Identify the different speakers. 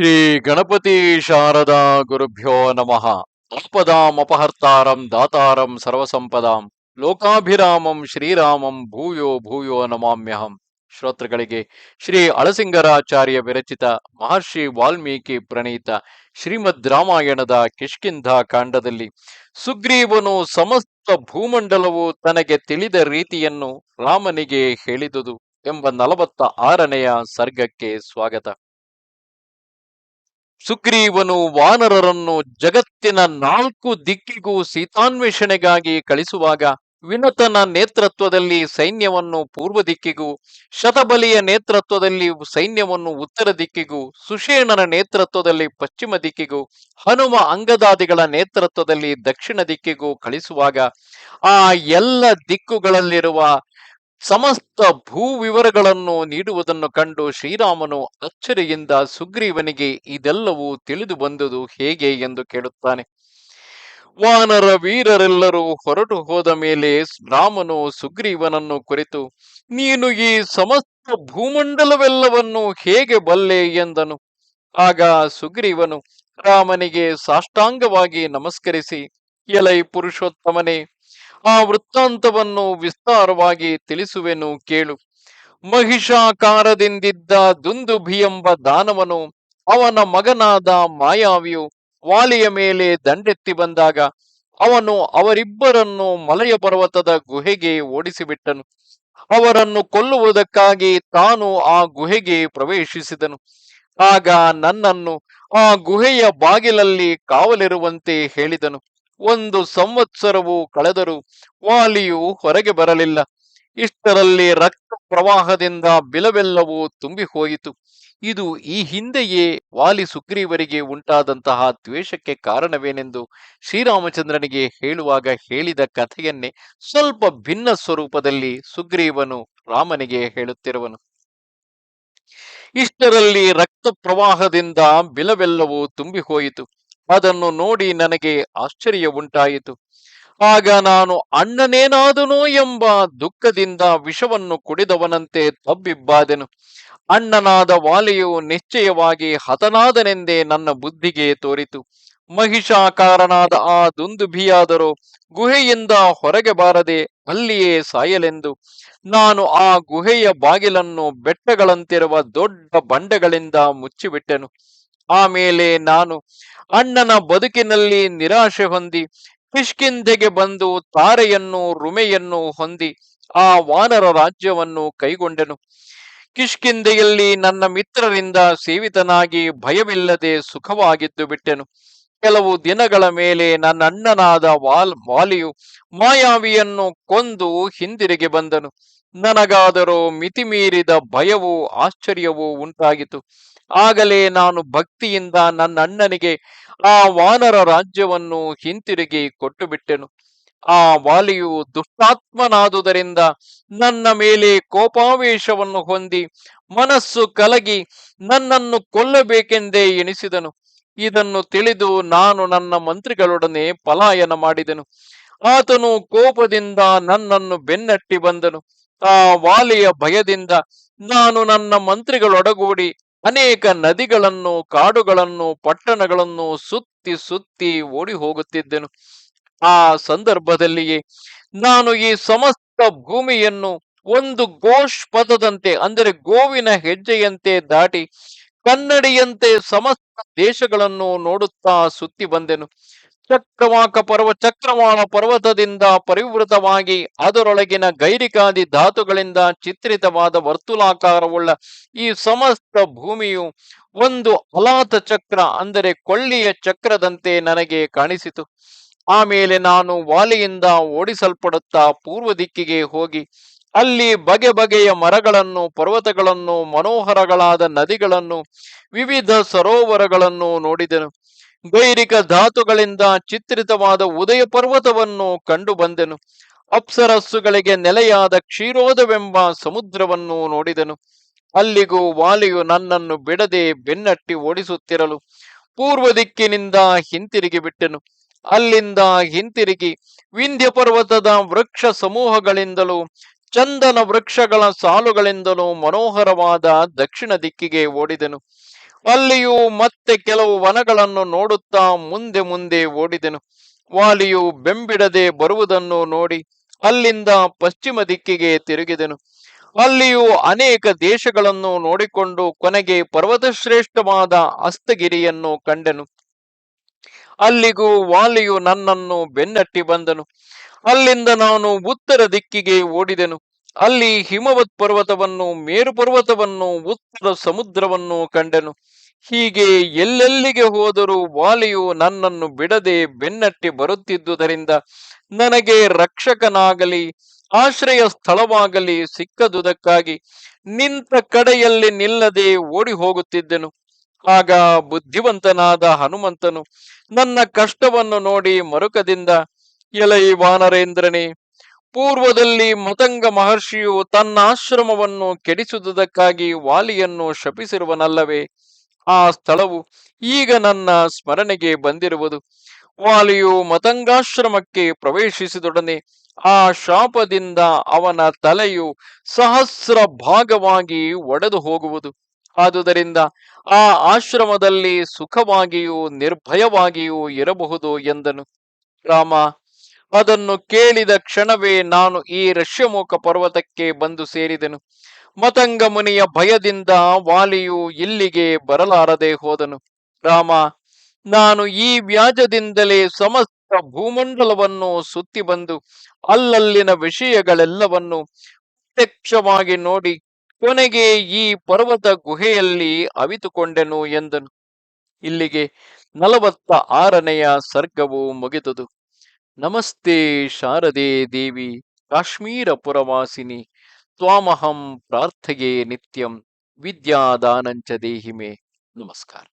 Speaker 1: ಶ್ರೀ ಗಣಪತಿ ಶಾರದಾ ಗುರುಭ್ಯೋ ನಮಃ. ಆಪದಾಮಪಹರ್ತಾರಂ ದಾತಾರಂ ಸರ್ವಸಂಪದಾಂ. ಲೋಕಾಭಿರಾಮಂ ಶ್ರೀರಾಮಂ ಭೂಯೋ ಭೂಯೋ ನಮಾಮ್ಯಹಂ. ಶ್ರೋತೃಗಳಿಗೆ ಶ್ರೀ ಅಳಸಿಂಗರಾಚಾರ್ಯ ವಿರಚಿತ ಮಹರ್ಷಿ ವಾಲ್ಮೀಕಿ ಪ್ರಣೀತ ಶ್ರೀಮದ್ ರಾಮಾಯಣದ ಕಿಷ್ಕಿಂಧ ಕಾಂಡದಲ್ಲಿ ಸುಗ್ರೀವನು ಸಮಸ್ತ ಭೂಮಂಡಲವು ತನಗೆ ತಿಳಿದ ರೀತಿಯನ್ನು ರಾಮನಿಗೆ ಹೇಳಿದುದು ಎಂಬ ನಲವತ್ತ ಆರನೆಯ ಸರ್ಗಕ್ಕೆ ಸ್ವಾಗತ. ಸುಗ್ರೀವನು ವಾನರರನ್ನು ಜಗತ್ತಿನ ನಾಲ್ಕು ದಿಕ್ಕಿಗೂ ಸೀತಾನ್ವೇಷಣೆಗಾಗಿ ಕಳಿಸುವಾಗ ವಿನತನ ನೇತೃತ್ವದಲ್ಲಿ ಸೈನ್ಯವನ್ನು ಪೂರ್ವ ದಿಕ್ಕಿಗೂ, ಶತಬಲಿಯ ನೇತೃತ್ವದಲ್ಲಿ ಸೈನ್ಯವನ್ನು ಉತ್ತರ ದಿಕ್ಕಿಗೂ ಸುಷೇಣನ ನೇತೃತ್ವದಲ್ಲಿ ಪಶ್ಚಿಮ ದಿಕ್ಕಿಗೂ, ಹನುಮ ಅಂಗದಾದಿಗಳ ನೇತೃತ್ವದಲ್ಲಿ ದಕ್ಷಿಣ ದಿಕ್ಕಿಗೂ ಕಳಿಸುವಾಗ ಆ ಎಲ್ಲ ದಿಕ್ಕುಗಳಲ್ಲಿರುವ ಸಮಸ್ತ ಭೂ ವಿವರಗಳನ್ನು ನೀಡುವುದನ್ನು ಕಂಡು ಶ್ರೀರಾಮನು ಅಚ್ಚರಿಯಿಂದ ಸುಗ್ರೀವನಿಗೆ ಇದೆಲ್ಲವೂ ತಿಳಿದು ಬಂದುದು ಹೇಗೆ ಎಂದು ಕೇಳುತ್ತಾನೆ. ವಾನರ ವೀರರೆಲ್ಲರೂ ಹೊರಟು ಹೋದ ಮೇಲೆ ರಾಮನು ಸುಗ್ರೀವನನ್ನು ಕುರಿತು, ನೀನು ಈ ಸಮಸ್ತ ಭೂಮಂಡಲವೆಲ್ಲವನ್ನು ಹೇಗೆ ಬಲ್ಲೆ? ಎಂದನು. ಆಗ ಸುಗ್ರೀವನು, ರಾಮನಿಗೆ ಸಾಷ್ಟಾಂಗವಾಗಿ ನಮಸ್ಕರಿಸಿ, ಎಲೈ ಪುರುಷೋತ್ತಮನೇ ಆ ವೃತ್ತಾಂತವನ್ನು ವಿಸ್ತಾರವಾಗಿ ತಿಳಿಸುವೆನು ಕೇಳು. ಮಹಿಷಾಕಾರದಿಂದಿದ್ದ ದುಂದುಭಿ ಎಂಬ ದಾನವನು ಅವನ ಮಗನಾದ ಮಾಯಾವಿಯು ವಾಲಿಯ ಮೇಲೆ ದಂಡೆತ್ತಿ ಬಂದಾಗ ಅವನು ಅವರಿಬ್ಬರನ್ನು ಮಲಯ ಪರ್ವತದ ಗುಹೆಗೆ ಓಡಿಸಿಬಿಟ್ಟನು. ಅವರನ್ನು ಕೊಲ್ಲುವುದಕ್ಕಾಗಿ ತಾನು ಆ ಗುಹೆಗೆ ಪ್ರವೇಶಿಸಿದನು. ಆಗ ನನ್ನನ್ನು ಆ ಗುಹೆಯ ಬಾಗಿಲಲ್ಲಿ ಕಾವಲಿರುವಂತೆ ಹೇಳಿದನು. ಒಂದು ಸಂವತ್ಸರವು ಕಳೆದರೂ ವಾಲಿಯು ಹೊರಗೆ ಬರಲಿಲ್ಲ. ಇಷ್ಟರಲ್ಲಿ ರಕ್ತ ಪ್ರವಾಹದಿಂದ ಬಿಲವೆಲ್ಲವೂ ತುಂಬಿ ಹೋಯಿತು. ಇದು ಈ ಹಿಂದೆಯೇ ವಾಲಿ ಸುಗ್ರೀವರಿಗೆ ಉಂಟಾದಂತಹ ದ್ವೇಷಕ್ಕೆ ಕಾರಣವೇನೆಂದು ಶ್ರೀರಾಮಚಂದ್ರನಿಗೆ ಹೇಳುವಾಗ ಹೇಳಿದ ಕಥೆಯನ್ನೇ ಸ್ವಲ್ಪ ಭಿನ್ನ ಸ್ವರೂಪದಲ್ಲಿ ಸುಗ್ರೀವನು ರಾಮನಿಗೆ ಹೇಳುತ್ತಿರುವನು. ಇಷ್ಟರಲ್ಲಿ ರಕ್ತ ಪ್ರವಾಹದಿಂದ ಬಿಲವೆಲ್ಲವೂ ತುಂಬಿ ಹೋಯಿತು. ಅದನ್ನು ನೋಡಿ ನನಗೆ ಆಶ್ಚರ್ಯ ಉಂಟಾಯಿತು. ಆಗ ನಾನು, ಅಣ್ಣನೇನಾದನು ಎಂಬ ದುಃಖದಿಂದ ವಿಷವನ್ನು ಕುಡಿದವನಂತೆ ತಬ್ಬಿಬ್ಬಾದೆನು. ಅಣ್ಣನಾದ ವಾಲೆಯು ನಿಶ್ಚಯವಾಗಿ ಹತನಾದನೆಂದೇ ನನ್ನ ಬುದ್ಧಿಗೆ ತೋರಿತು. ಮಹಿಷಾಕಾರನಾದ ಆ ದುಂದುಭಿಯಾದರೂ ಗುಹೆಯಿಂದ ಹೊರಗೆ ಬಾರದೆ ಅಲ್ಲಿಯೇ ಸಾಯಲೆಂದು. ನಾನು ಆ ಗುಹೆಯ ಬಾಗಿಲನ್ನು ಬೆಟ್ಟಗಳಂತಿರುವ ದೊಡ್ಡ ಬಂಡೆಗಳಿಂದ ಮುಚ್ಚಿಬಿಟ್ಟೆನು. ಆಮೇಲೆ ನಾನು ಅಣ್ಣನ ಬದುಕಿನಲ್ಲಿ ನಿರಾಶೆ ಹೊಂದಿ ಕಿಷ್ಕಿಂಧೆಗೆ ಬಂದು ತಾರೆಯನ್ನು, ರುಮೆಯನ್ನು ಹೊಂದಿ ಆ ವಾನರ ರಾಜ್ಯವನ್ನು ಕೈಗೊಂಡೆನು. ಕಿಷ್ಕಿಂಧೆಯಲ್ಲಿ ನನ್ನ ಮಿತ್ರರಿಂದ ಸೇವಿತನಾಗಿ ಭಯವಿಲ್ಲದೆ ಸುಖವಾಗಿದ್ದು ಬಿಟ್ಟೆನು. ಕೆಲವು ದಿನಗಳ ಮೇಲೆ ನನ್ನ ಅಣ್ಣನಾದ ವಾಲ್ ವಾಲಿಯು ಮಾಯಾವಿಯನ್ನು ಕೊಂದು ಹಿಂದಿರುಗಿ ಬಂದನು. ನನಗಾದರೂ ಮಿತಿಮೀರಿದ ಭಯವೂ ಆಶ್ಚರ್ಯವೂ ಉಂಟಾಗಿತು ಆಗಲೇ ನಾನು ಭಕ್ತಿಯಿಂದ ನನ್ನ ಅಣ್ಣನಿಗೆ ಆ ವಾನರ ರಾಜ್ಯವನ್ನು ಹಿಂತಿರುಗಿ ಕೊಟ್ಟು ಬಿಟ್ಟೆನು ಆ ವಾಲಿಯು ದುಷ್ಟಾತ್ಮನಾದುದರಿಂದ ನನ್ನ ಮೇಲೆ ಕೋಪಾವೇಶವನ್ನು ಹೊಂದಿ ಮನಸ್ಸು ಕಲಗಿ ನನ್ನನ್ನು ಕೊಲ್ಲಬೇಕೆಂದೇ ಎಣಿಸಿದನು. ಇದನ್ನು ತಿಳಿದು ನಾನು ನನ್ನ ಮಂತ್ರಿಗಳೊಡನೆ ಪಲಾಯನ ಮಾಡಿದೆನು. ಆತನು ಕೋಪದಿಂದ ನನ್ನನ್ನು ಬೆನ್ನಟ್ಟಿ ಬಂದನು. ಆ ವಾಲಿಯ ಭಯದಿಂದ ನಾನು ನನ್ನ ಮಂತ್ರಿಗಳೊಡಗೂಡಿ ಅನೇಕ ನದಿಗಳನ್ನು, ಕಾಡುಗಳನ್ನು, ಪಟ್ಟಣಗಳನ್ನು ಸುತ್ತಿ ಸುತ್ತಿ ಓಡಿ ಹೋಗುತ್ತಿದ್ದೆನು. ಆ ಸಂದರ್ಭದಲ್ಲಿಯೇ ನಾನು ಈ ಸಮಸ್ತ ಭೂಮಿಯನ್ನು ಒಂದು ಗೋಷ್ ಪದದಂತೆ ಅಂದರೆ ಗೋವಿನ ಹೆಜ್ಜೆಯಂತೆ ದಾಟಿ ಕನ್ನಡಿಯಂತೆ ಸಮಸ್ತ ದೇಶಗಳನ್ನು ನೋಡುತ್ತಾ ಸುತ್ತಿ ಬಂದೆನು. ಚಕ್ರವಾಕ ಪರ್ವ ಚಕ್ರವಾಳ ಪರ್ವತದಿಂದ ಪರಿವೃತವಾಗಿ ಅದರೊಳಗಿನ ಗೈರಿಕಾದಿ ಧಾತುಗಳಿಂದ ಚಿತ್ರಿತವಾದ ವರ್ತುಲಾಕಾರವುಳ್ಳ ಈ ಸಮಸ್ತ ಭೂಮಿಯು ಒಂದು ಅಲಾತ ಚಕ್ರ ಅಂದರೆ ಕೊಳ್ಳಿಯ ಚಕ್ರದಂತೆ ನನಗೆ ಕಾಣಿಸಿತು. ಆಮೇಲೆ ನಾನು ವಾಲಿಯಿಂದ ಓಡಿಸಲ್ಪಡುತ್ತಾ ಪೂರ್ವ ದಿಕ್ಕಿಗೆ ಹೋಗಿ, ಅಲ್ಲಿ ಬಗೆ ಬಗೆಯ ಮರಗಳನ್ನು, ಪರ್ವತಗಳನ್ನು, ಮನೋಹರಗಳಾದ ನದಿಗಳನ್ನು, ವಿವಿಧ ಸರೋವರಗಳನ್ನು ನೋಡಿದೆನು. ಗೈರಿಕ ಧಾತುಗಳಿಂದ ಚಿತ್ರಿತವಾದ ಉದಯ ಪರ್ವತವನ್ನು ಕಂಡು ಬಂದೆನು. ಅಪ್ಸರಸ್ಸುಗಳಿಗೆ ನೆಲೆಯಾದ ಕ್ಷೀರೋದವೆಂಬ ಸಮುದ್ರವನ್ನು ನೋಡಿದನು. ಅಲ್ಲಿಗೂ ವಾಲಿಯು ನನ್ನನ್ನು ಬಿಡದೆ ಬೆನ್ನಟ್ಟಿ ಓಡಿಸುತ್ತಿರಲು ಪೂರ್ವ ದಿಕ್ಕಿನಿಂದ ಹಿಂತಿರುಗಿ ಬಿಟ್ಟೆನು. ಅಲ್ಲಿಂದ ಹಿಂತಿರುಗಿ ವಿಂಧ್ಯ ಪರ್ವತದ ವೃಕ್ಷ ಸಮೂಹಗಳಿಂದಲೂ ಚಂದನ ವೃಕ್ಷಗಳ ಸಾಲುಗಳಿಂದಲೂ ಮನೋಹರವಾದ ದಕ್ಷಿಣ ದಿಕ್ಕಿಗೆ ಓಡಿದೆನು. ಅಲ್ಲಿಯೂ ಮತ್ತೆ ಕೆಲವು ವನಗಳನ್ನು ನೋಡುತ್ತಾ ಮುಂದೆ ಮುಂದೆ ಓಡಿದೆನು. ವಾಲಿಯು ಬೆಂಬಿಡದೆ ಬರುವುದನ್ನು ನೋಡಿ ಅಲ್ಲಿಂದ ಪಶ್ಚಿಮ ದಿಕ್ಕಿಗೆ ತಿರುಗಿದೆನು. ಅಲ್ಲಿಯೂ ಅನೇಕ ದೇಶಗಳನ್ನು ನೋಡಿಕೊಂಡು ಕೊನೆಗೆ ಪರ್ವತಶ್ರೇಷ್ಠವಾದ ಅಸ್ತಗಿರಿಯನ್ನು ಕಂಡೆನು. ಅಲ್ಲಿಗೂ ವಾಲಿಯು ನನ್ನನ್ನು ಬೆನ್ನಟ್ಟಿ ಬಂದನು. ಅಲ್ಲಿಂದ ನಾನು ಉತ್ತರ ದಿಕ್ಕಿಗೆ ಓಡಿದೆನು. ಅಲ್ಲಿ ಹಿಮವತ್ ಪರ್ವತವನ್ನು, ಮೇರು ಪರ್ವತವನ್ನು, ಉತ್ತರ ಸಮುದ್ರವನ್ನು ಕಂಡೆನು. ಹೀಗೆ ಎಲ್ಲೆಲ್ಲಿಗೆ ಹೋದರೂ ವಾಲಿಯು ನನ್ನನ್ನು ಬಿಡದೆ ಬೆನ್ನಟ್ಟಿ ಬರುತ್ತಿದ್ದುದರಿಂದ ನನಗೆ ರಕ್ಷಕನಾಗಲಿ, ಆಶ್ರಯ ಸ್ಥಳವಾಗಲಿ ಸಿಕ್ಕದುದಕ್ಕಾಗಿ ನಿಂತ ಕಡೆಯಲ್ಲಿ ನಿಲ್ಲದೆ ಓಡಿ ಹೋಗುತ್ತಿದ್ದೆನು ಆಗ ಬುದ್ಧಿವಂತನಾದ ಹನುಮಂತನು ನನ್ನ ಕಷ್ಟವನ್ನು ನೋಡಿ ಮರುಕದಿಂದ, ಎಲೈ ವಾನರೇಂದ್ರನೇ ಪೂರ್ವದಲ್ಲಿ ಮತಂಗ ಮಹರ್ಷಿಯು ತನ್ನ ಆಶ್ರಮವನ್ನು ಕೆಡಿಸುವುದಕ್ಕಾಗಿ ವಾಲಿಯನ್ನು ಶಪಿಸಿರುವನಲ್ಲವೇ, ಆ ಸ್ಥಳವು ಈಗ ನನ್ನ ಸ್ಮರಣೆಗೆ ಬಂದಿರುವುದು. ವಾಲಿಯು ಮತಂಗಾಶ್ರಮಕ್ಕೆ ಪ್ರವೇಶಿಸಿದೊಡನೆ ಆ ಶಾಪದಿಂದ ಅವನ ತಲೆಯು ಸಹಸ್ರ ಭಾಗವಾಗಿ ಒಡೆದು ಹೋಗುವುದು. ಆದುದರಿಂದ ಆ ಆಶ್ರಮದಲ್ಲಿ ಸುಖವಾಗಿಯೂ ನಿರ್ಭಯವಾಗಿಯೂ ಇರಬಹುದು ಎಂದನು. ರಾಮ ಅದನ್ನು ಕೇಳಿದ ಕ್ಷಣವೇ ನಾನು ಈ ರಷ್ಯಮುಖ ಪರ್ವತಕ್ಕೆ ಬಂದು ಸೇರಿದೆನು. ಮತಂಗ ಮುನಿಯ ಭಯದಿಂದ ವಾಲಿಯು ಇಲ್ಲಿಗೆ ಬರಲಾರದೆ ಹೋದನು. ರಾಮ, ನಾನು ಈ ವ್ಯಾಜದಿಂದಲೇ ಸಮಸ್ತ ಭೂಮಂಡಲವನ್ನು ಸುತ್ತಿ ಬಂದು ಅಲ್ಲಲ್ಲಿನ ವಿಷಯಗಳೆಲ್ಲವನ್ನು ಪ್ರತ್ಯಕ್ಷವಾಗಿ ನೋಡಿ ಕೊನೆಗೆ ಈ ಪರ್ವತ ಗುಹೆಯಲ್ಲಿ ಅವಿತುಕೊಂಡೆನು ಎಂದನು. ಇಲ್ಲಿಗೆ ನಲವತ್ತ ಆರನೆಯ ಸರ್ಗವು ಮುಗಿದುದು. ನಮಸ್ತೆ ಶಾರದೆ ದೇವಿ ಕಾಶ್ಮೀರ ಪುರವಾಸಿನಿ ತ್ವಾಮಹಂ ಪ್ರಾರ್ಥೆಯೇ ನಿತ್ಯಂ ವಿದ್ಯಾದಾನಂಚ ದೇಹಿಮೆ. ನಮಸ್ಕಾರ.